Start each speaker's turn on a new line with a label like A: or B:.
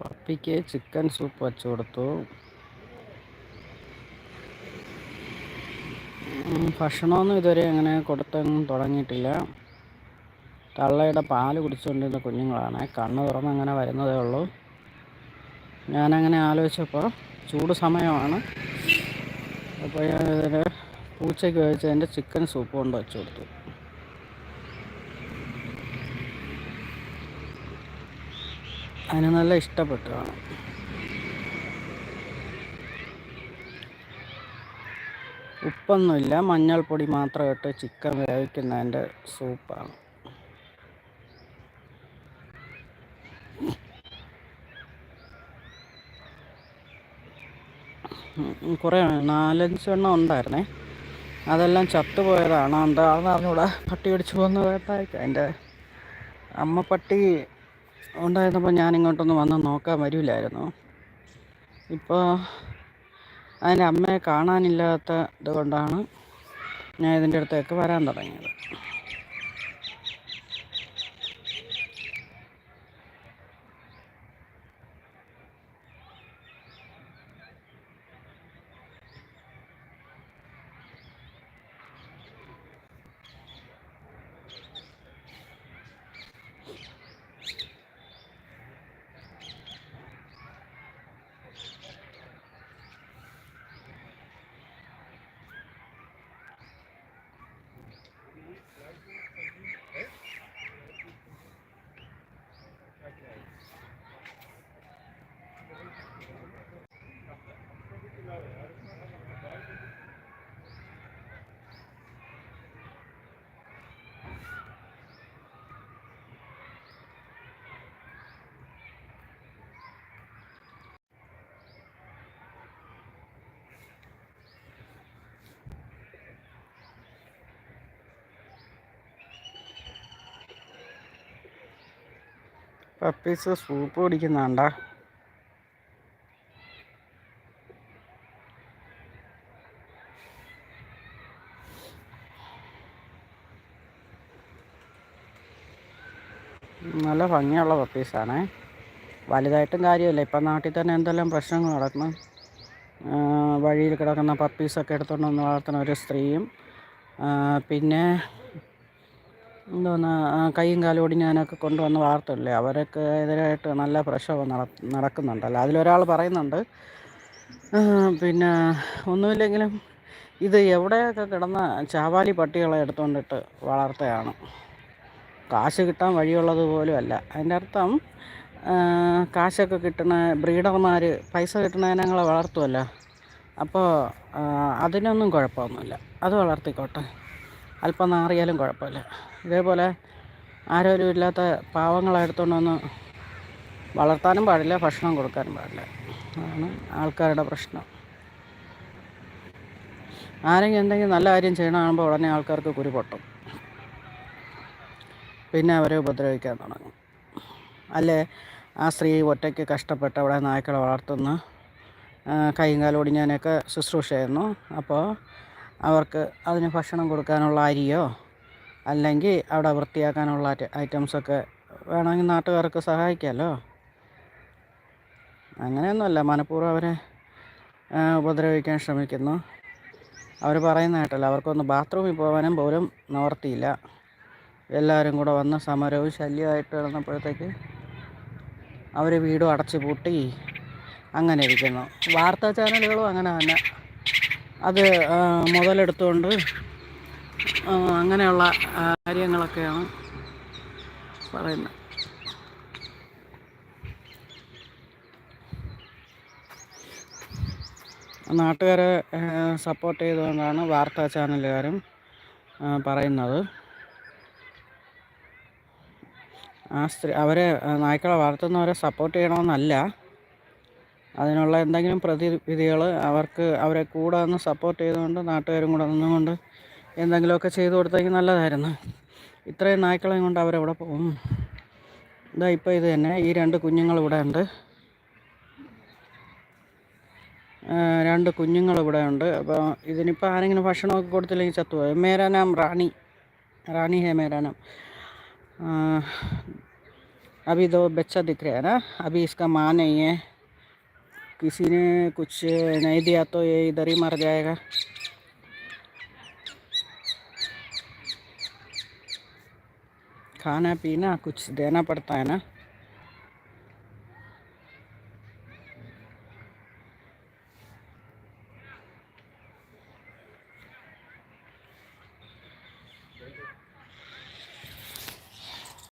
A: പപ്പിക്ക് chicken soup വെച്ച് കൊടുത്തു. ഭക്ഷണമൊന്നും ഇതുവരെ അങ്ങനെ കൊടുത്തൊന്നും തുടങ്ങിയിട്ടില്ല. തള്ളയുടെ പാൽ കുടിച്ചുകൊണ്ടിരുന്ന കുഞ്ഞുങ്ങളാണ്. കണ്ണ് തുറന്ന് അങ്ങനെ വരുന്നതേ ഉള്ളൂ. ഞാനങ്ങനെ ആലോചിച്ചപ്പോൾ ചൂട് സമയമാണ്. അപ്പോൾ ഞാൻ പൂച്ചയ്ക്ക് കഴിച്ചതിന്റെ ചിക്കൻ സൂപ്പ് കൊണ്ട് വെച്ച് കൊടുത്തു. അതിന് നല്ല ഇഷ്ടപ്പെട്ടു ഉപ്പൊന്നുമില്ല. മഞ്ഞൾപ്പൊടി മാത്രം ഇട്ട് ചിക്കൻ വേവിക്കുന്നതിന്റെ സൂപ്പാണ്. കുറേ നാലഞ്ച് എണ്ണം ഉണ്ടായിരുന്നേ. അതെല്ലാം ചത്തുപോയതാണ്. എന്താണെന്ന് അറിഞ്ഞൂടാ? പട്ടി പിടിച്ചു പോകുന്ന കേട്ടായിരിക്കും അതിന്റെ അമ്മ പട്ടി ഉണ്ടായിരുന്നപ്പോൾ ഞാൻ ഇങ്ങോട്ടൊന്ന് വന്ന് നോക്കാൻ വരില്ലായിരുന്നു ഇപ്പോൾ അതിന്റെ അമ്മയെ കാണാനില്ലാത്ത ഇതുകൊണ്ടാണ് ഞാൻ ഇതിന്റെ അടുത്തേക്ക് വരാൻ തുടങ്ങിയത്. പപ്പീസ് സൂപ്പ് കുടിക്കുന്നുണ്ട. നല്ല ഭംഗിയുള്ള പപ്പീസാണ്. വലുതായിട്ടും കാര്യമില്ല. ഇപ്പം നാട്ടിൽ തന്നെ എന്തെല്ലാം പ്രശ്നങ്ങൾ നടക്കുന്നു? വഴിയിൽ കിടക്കുന്ന പപ്പീസൊക്കെ എടുത്തുകൊണ്ട് വന്ന് വളർത്തുന്ന ഒരു സ്ത്രീയും പിന്നെ എന്തോന്ന് കൈയും കാലും ഒടിഞ്ഞതിനൊക്കെ കൊണ്ടുവന്ന് വാർത്തല്ലേ അവരൊക്കെ എതിരായിട്ട് നല്ല പ്രശ്നം നട നടക്കുന്നുണ്ടല്ലോ. അതിലൊരാൾ പറയുന്നുണ്ട് പിന്നെ ഒന്നുമില്ലെങ്കിലും ഇത് എവിടെയൊക്കെ കിടന്ന ചാവാലി പട്ടികളെ എടുത്തുകൊണ്ടിട്ട് വളർത്തുകയാണ്. കാശ് കിട്ടാൻ വഴിയുള്ളത് പോലും അല്ല. അതിന്റെ അർത്ഥം കാശൊക്കെ കിട്ടുന്ന ബ്രീഡർമാർ പൈസ കിട്ടുന്നതിനങ്ങളെ വളർത്തുമല്ലോ അപ്പോൾ അതിനൊന്നും കുഴപ്പമൊന്നുമില്ല. അത് വളർത്തിക്കോട്ടെ. അല്പം നാറിയാലും കുഴപ്പമില്ല. ഇതേപോലെ ആരോരും ഇല്ലാത്ത പാവങ്ങളെ എടുത്തുകൊണ്ട് വന്ന് വളർത്താനും പാടില്ല ഭക്ഷണം കൊടുക്കാനും പാടില്ല. അതാണ് ആൾക്കാരുടെ പ്രശ്നം. ആരെങ്കിലും എന്തെങ്കിലും നല്ല കാര്യം ചെയ്യണമാകുമ്പോൾ ഉടനെ ആൾക്കാർക്ക് കുരു പൊട്ടും പിന്നെ അവരെ ഉപദ്രവിക്കാൻ തുടങ്ങും. അല്ലേ? ആ സ്ത്രീ ഒറ്റയ്ക്ക് കഷ്ടപ്പെട്ട് അവിടെ നായ്ക്കളെ വളർത്തുന്ന. കൈയും കാലും ഒടിഞ്ഞതിനൊക്കെ ശുശ്രൂഷയായിരുന്നു അപ്പോൾ അവർക്ക് അതിന് ഭക്ഷണം കൊടുക്കാനുള്ള അരിയോ അല്ലെങ്കിൽ അവിടെ വൃത്തിയാക്കാനുള്ള ഐറ്റംസൊക്കെ വേണമെങ്കിൽ നാട്ടുകാർക്ക് സഹായിക്കാമല്ലോ അങ്ങനെയൊന്നുമല്ല മനഃപൂർവം അവരെ ഉപദ്രവിക്കാൻ ശ്രമിക്കുന്നു. അവർ പറയുന്ന കേട്ടല്ലോ അവർക്കൊന്ന് ബാത്റൂമിൽ പോകാനും പോലും നിവർത്തിയില്ല. എല്ലാവരും കൂടെ വന്ന് സമരവും ശല്യമായിട്ട് കിടന്നപ്പോഴത്തേക്ക് അവർ വീടും അടച്ചു പൂട്ടി അങ്ങനെ ഇരിക്കുന്നു. വാർത്താ ചാനലുകളും അങ്ങനെ തന്നെ. അത് മുതലെടുത്തുകൊണ്ട് അങ്ങനെയുള്ള കാര്യങ്ങളൊക്കെയാണ് പറയുന്നത്. നാട്ടുകാരെ സപ്പോർട്ട് ചെയ്തുകൊണ്ടാണ് വാർത്താ ചാനലുകാരും പറയുന്നത്. ആ സ്ത്രീ അവരെ നായ്ക്കളെ വളർത്തുന്നവരെ സപ്പോർട്ട് ചെയ്യണമെന്നല്ല. അതിനുള്ള എന്തെങ്കിലും പ്രതിവിധികൾ അവർക്ക് അവരെ കൂടെ ഒന്ന് സപ്പോർട്ട് ചെയ്തുകൊണ്ട് നാട്ടുകാരും കൂടെ നിന്നുകൊണ്ട് എന്തെങ്കിലുമൊക്കെ ചെയ്തു കൊടുത്തെങ്കിൽ നല്ലതായിരുന്നു ഇത്രയും നായ്ക്കളെയും കൊണ്ട് അവരെവിടെ പോകും ഇതാ ഇപ്പോൾ ഇത് തന്നെ ഈ രണ്ട് കുഞ്ഞുങ്ങൾ ഇവിടെ ഉണ്ട് രണ്ട് കുഞ്ഞുങ്ങൾ ഇവിടെ ഉണ്ട് അപ്പോൾ ഇതിനിപ്പോൾ ആരെങ്കിലും ഭക്ഷണമൊക്കെ കൊടുത്തില്ലെങ്കിൽ ചത്തുപോയി മേരാനാം റാണി റാണി ഹേ മേരാനാം अभी दो बच्चा दिख रहा है ना अभी इसका माँ नहीं है किसी ने कुछ नहीं दिया तो ये इधर ही मर जाएगा खाना पीना कुछ देना पड़ता है ना?